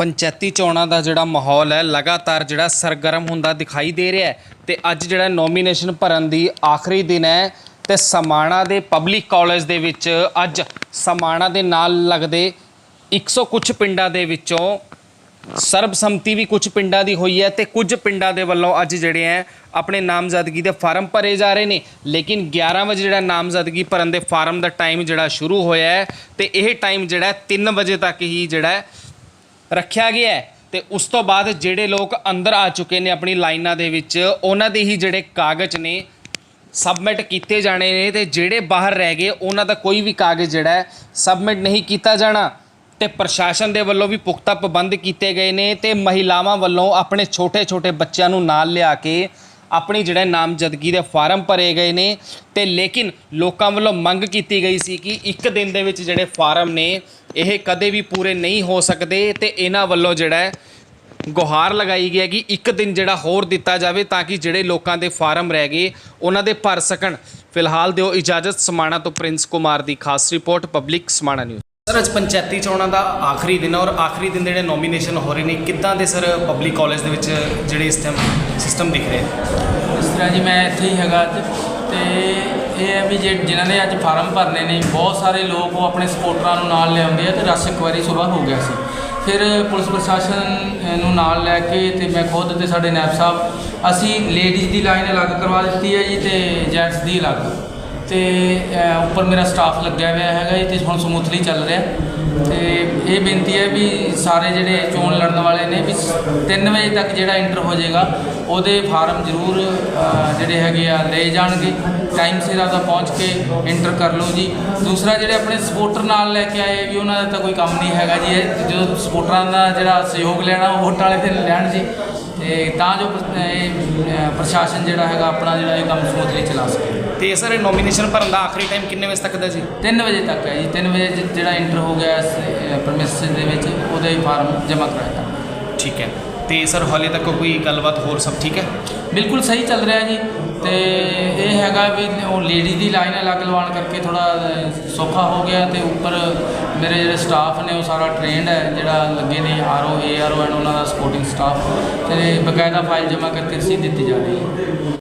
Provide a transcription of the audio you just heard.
ਪੰਚਾਇਤੀ ਚੋਣਾਂ ਦਾ ਜਿਹੜਾ ਮਾਹੌਲ ਹੈ, ਲਗਾਤਾਰ ਜਿਹੜਾ ਸਰਗਰਮ ਹੁੰਦਾ ਦਿਖਾਈ ਦੇ ਰਿਹਾ ਹੈ ਤੇ ਅੱਜ ਜਿਹੜਾ ਨੋਮੀਨੇਸ਼ਨ ਭਰਨ ਦੀ ਆਖਰੀ ਦਿਨ ਹੈ ਤੇ ਸਮਾਣਾ ਦੇ ਪਬਲਿਕ ਕਾਲਜ ਦੇ ਵਿੱਚ ਅੱਜ ਸਮਾਣਾ ਦੇ ਨਾਲ ਲੱਗਦੇ 100 ਕੁਝ ਪਿੰਡਾਂ ਦੇ ਵਿੱਚੋਂ ਸਰਬਸੰਮਤੀ ਵੀ ਕੁਝ ਪਿੰਡਾਂ ਦੀ ਹੋਈ ਹੈ ਤੇ ਕੁਝ ਪਿੰਡਾਂ ਦੇ ਵੱਲੋਂ ਅੱਜ ਜਿਹੜੇ ਹੈ, ਆਪਣੇ ਨਾਮਜ਼ਦਗੀ ਦੇ ਫਾਰਮ ਭਰੇ ਜਾ ਰਹੇ ਨੇ। ਲੇਕਿਨ 11 ਵਜੇ ਜਿਹੜਾ ਨਾਮਜ਼ਦਗੀ ਭਰਨ ਦੇ ਫਾਰਮ ਦਾ ਟਾਈਮ ਜਿਹੜਾ ਸ਼ੁਰੂ ਹੋਇਆ ਹੈ ਤੇ ਇਹ ਟਾਈਮ ਜਿਹੜਾ ਹੈ 3 ਵਜੇ ਤੱਕ ਹੀ ਜਿਹੜਾ ਰੱਖਿਆ ਗਿਆ ਹੈ। ਤੇ ਉਸ ਤੋਂ ਬਾਅਦ ਜਿਹੜੇ ਲੋਕ ਅੰਦਰ ਆ ਚੁੱਕੇ ਨੇ ਆਪਣੀ ਲਾਈਨਾਂ ਦੇ ਵਿੱਚ, ਉਹਨਾਂ ਦੇ ਹੀ ਜਿਹੜੇ ਕਾਗਜ਼ ਨੇ, ਸਬਮਿਟ ਕੀਤੇ ਜਾਣੇ ਨੇ ਤੇ ਜਿਹੜੇ ਬਾਹਰ ਰਹਿ ਗਏ, ਉਹਨਾਂ ਦਾ ਕੋਈ ਵੀ ਕਾਗਜ਼ ਜਿਹੜਾ ਹੈ, ਸਬਮਿਟ ਨਹੀਂ ਕੀਤਾ ਜਾਣਾ। ਤੇ ਪ੍ਰਸ਼ਾਸਨ ਦੇ ਵੱਲੋਂ ਵੀ ਪੁਖਤਾ ਪ੍ਰਬੰਧ ਕੀਤੇ ਗਏ ਨੇ ਤੇ ਮਹਿਲਾਵਾਂ ਵੱਲੋਂ ਆਪਣੇ ਛੋਟੇ-ਛੋਟੇ ਬੱਚਿਆਂ ਨੂੰ ਨਾਲ ਲਿਆ ਕੇ ਆਪਣੀ ਜਿਹੜਾ ਨਾਮਜ਼ਦਗੀ ਦੇ ਫਾਰਮ ਭਰੇ ਗਏ ਨੇ। ਤੇ ਲੇਕਿਨ ਲੋਕਾਂ ਵੱਲੋਂ ਮੰਗ ਕੀਤੀ ਗਈ ਸੀ ਕਿ ਇੱਕ ਦਿਨ ਦੇ ਵਿੱਚ ਜਿਹੜੇ ਫਾਰਮ ਨੇ ਇਹ ਕਦੇ ਵੀ ਪੂਰੇ ਨਹੀਂ ਹੋ ਸਕਦੇ ਤੇ ਇਹਨਾਂ ਵੱਲੋਂ ਜਿਹੜਾ ਗੁਹਾਰ ਲਗਾਈ ਗਈ ਹੈ ਕਿ ਇੱਕ ਦਿਨ ਜਿਹੜਾ ਹੋਰ ਦਿੱਤਾ ਜਾਵੇ ਤਾਂ ਕਿ ਜਿਹੜੇ ਲੋਕਾਂ ਦੇ ਫਾਰਮ ਰਹਿ ਗਏ ਉਹਨਾਂ ਦੇ ਭਰ ਸਕਣ। ਫਿਲਹਾਲ ਦਿਓ ਇਜਾਜ਼ਤ ਸਮਾਣਾ ਤੋਂ ਪ੍ਰਿੰਸ ਕੁਮਾਰ ਦੀ ਖਾਸ report public Samana news. Sir ਅੱਜ ਪੰਚਾਇਤੀ ਚੋਣਾਂ ਦਾ ਆਖਰੀ ਦਿਨ ਹੈ ਔਰ ਆਖਰੀ ਦਿਨ ਜਿਹੜੇ ਨੋਮੀਨੇਸ਼ਨ ਹੋ ਰਹੇ ਨੇ ਕਿੱਦਾਂ ਦੇ ਸਰ ਪਬਲਿਕ ਕਾਲਜ ਦੇ ਵਿੱਚ ਜਿਹੜੇ ਇਸ ਟਾਈਮ ਸਿਸਟਮ ਦਿਖ ਰਹੇ ਇਸ ਤਰ੍ਹਾਂ ਜੀ ਮੈਂ ਇੱਥੇ ਹੀ ਹੈਗਾ ਅੱਜ ਤੇ ਇਹ ਹੈ ਵੀ ਜੇ ਜਿਨ੍ਹਾਂ ਨੇ ਅੱਜ ਫਾਰਮ ਭਰਨੇ ਨੇ, ਬਹੁਤ ਸਾਰੇ ਲੋਕ ਉਹ ਆਪਣੇ ਸਪੋਰਟਰਾਂ ਨੂੰ ਨਾਲ ਲਿਆਉਂਦੇ ਆ ਤੇ ਰਸ਼ ਇੱਕ ਵਾਰੀ ਸਵੇਰ ਹੋ ਗਿਆ ਸੀ। ਫਿਰ ਪੁਲਿਸ ਪ੍ਰਸ਼ਾਸਨ ਨੂੰ ਨਾਲ ਲੈ ਕੇ ਤੇ ਮੈਂ ਖੁਦ ਤੇ ਸਾਡੇ ਨਾਇਬ ਸਾਹਿਬ, ਅਸੀਂ ਲੇਡੀਜ਼ ਦੀ ਲਾਈਨ ਅਲੱਗ ਕਰਵਾ ਦਿੱਤੀ ਹੈ ਜੀ ਤੇ ਜੈਂਟਸ ਦੀ ਅਲੱਗ। ਤੇ ਉੱਪਰ ਮੇਰਾ ਸਟਾਫ ਲੱਗਿਆ ਹੋਇਆ ਹੈਗਾ ਜੀ ਤੇ ਹੁਣ ਸਮੂਥਲੀ ਚੱਲ ਰਿਹਾ। ਤੇ ਇਹ ਬੇਨਤੀ ਹੈ ਵੀ ਸਾਰੇ ਜਿਹੜੇ ਚੋਣ ਲੜਨ ਵਾਲੇ ਨੇ ਵੀ 3 ਵਜੇ ਤੱਕ ਜਿਹੜਾ ਇੰਟਰ ਹੋ ਜਾਏਗਾ, ਉਹਦੇ ਫਾਰਮ ਜ਼ਰੂਰ ਜਿਹੜੇ ਹੈਗੇ ਆ ਲਏ ਜਾਣਗੇ। ਟਾਈਮ ਸਿਰ ਆਪਦਾ ਪਹੁੰਚ ਕੇ ਇੰਟਰ ਕਰ ਲਓ ਜੀ। ਦੂਸਰਾ ਜਿਹੜੇ ਆਪਣੇ ਸਪੋਰਟਰ ਨਾਲ ਲੈ ਕੇ ਆਏ ਵੀ ਉਹਨਾਂ ਦਾ ਤਾਂ ਕੋਈ ਕੰਮ ਨਹੀਂ ਹੈਗਾ ਜੀ। ਇਹ ਜਦੋਂ ਸਪੋਰਟਰਾਂ ਦਾ ਜਿਹੜਾ ਸਹਿਯੋਗ ਲੈਣਾ ਉਹ ਵੋਟ ਵਾਲੇ ਦਿਨ ਲੈਣ ਜੀ। ਤੇ ਤਾਂ ਜੋ ਪ੍ਰ- ਇਹ ਪ੍ਰਸ਼ਾਸਨ ਜਿਹੜਾ ਹੈਗਾ ਆਪਣਾ ਜਿਹੜਾ ਇਹ ਕੰਮ ਸਮੂਥਲੀ ਚਲਾ ਸਕੇ। ਤੇ ਸਰ ਇਹ ਨੋਮੀਨੇਸ਼ਨ ਭਰਨ ਦਾ ਆਖਰੀ ਟਾਈਮ ਕਿੰਨੇ ਵਜੇ ਤੱਕ ਦਾ ਜੀ 3 ਵਜੇ ਤੱਕ ਹੈ ਜੀ। 3 ਵਜੇ ਜ- ਜਿਹੜਾ ਇੰਟਰ ਹੋ ਗਿਆ ਪਰਮਿਸ਼ਨ ਦੇ ਵਿੱਚ ਉਹਦੇ ਫਾਰਮ ਜਮ੍ਹਾਂ ਕਰਾਇਆ। ਠੀਕ ਹੈ। ਤੇ ਸਰ ਹਾਲੇ ਤੱਕ ਕੋਈ ਗੱਲਬਾਤ ਹੋਰ ਸਭ ਠੀਕ ਹੈ? ਬਿਲਕੁਲ ਸਹੀ ਚੱਲ ਰਿਹਾ ਜੀ ਤੇ ਇਹ ਹੈਗਾ ਵੀ ਉਹ ਲੇਡੀ ਦੀ ਲਾਈਨ ਅਲੱਗ ਲਵਾਉਣ ਕਰਕੇ ਥੋੜਾ ਸੌਖਾ ਹੋ ਗਿਆ ਤੇ ਉੱਪਰ ਮੇਰੇ ਜਿਹੜੇ ਸਟਾਫ ਨੇ ਉਹ ਸਾਰਾ ਟ੍ਰੇਨਡ ਹੈ, ਜਿਹੜਾ ਲੱਗੇ ਨੇ ਆਰਓ ਏਆਰਓ ਐਂਡ ਉਹਨਾਂ ਦਾ ਸਪੋਰਟਿੰਗ ਸਟਾਫ ਤੇ ਬਕਾਇਦਾ ਫਾਈਲ ਜਮ੍ਹਾਂ ਕਰਕੇ ਰਸੀਦ ਦਿੱਤੀ ਜਾ ਰਹੀ ਹੈ।